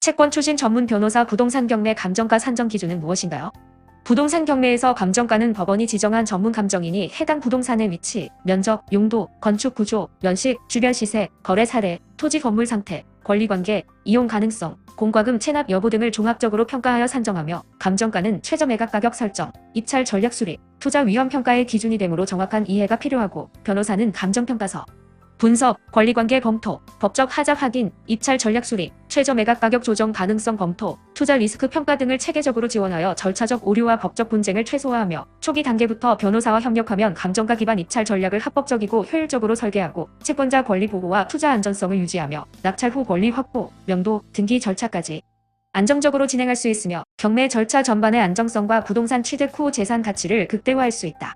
채권 추진 전문 변호사 부동산 경매 감정가 산정 기준은 무엇인가요? 부동산 경매에서 감정가는 법원이 지정한 전문 감정인이 해당 부동산의 위치, 면적, 용도, 건축 구조, 연식, 주변 시세, 거래 사례, 토지 건물 상태, 권리 관계, 이용 가능성, 공과금 체납 여부 등을 종합적으로 평가하여 산정하며 감정가는 최저 매각 가격 설정, 입찰 전략 수립, 투자 위험 평가의 기준이 되므로 정확한 이해가 필요하고 변호사는 감정평가서, 분석, 권리관계 검토, 법적 하자 확인, 입찰 전략 수립, 최저 매각 가격 조정 가능성 검토, 투자 리스크 평가 등을 체계적으로 지원하여 절차적 오류와 법적 분쟁을 최소화하며 초기 단계부터 변호사와 협력하면 감정가 기반 입찰 전략을 합법적이고 효율적으로 설계하고 채권자 권리 보호와 투자 안전성을 유지하며 낙찰 후 권리 확보, 명도, 등기 절차까지 안정적으로 진행할 수 있으며 경매 절차 전반의 안정성과 부동산 취득 후 재산 가치를 극대화할 수 있다.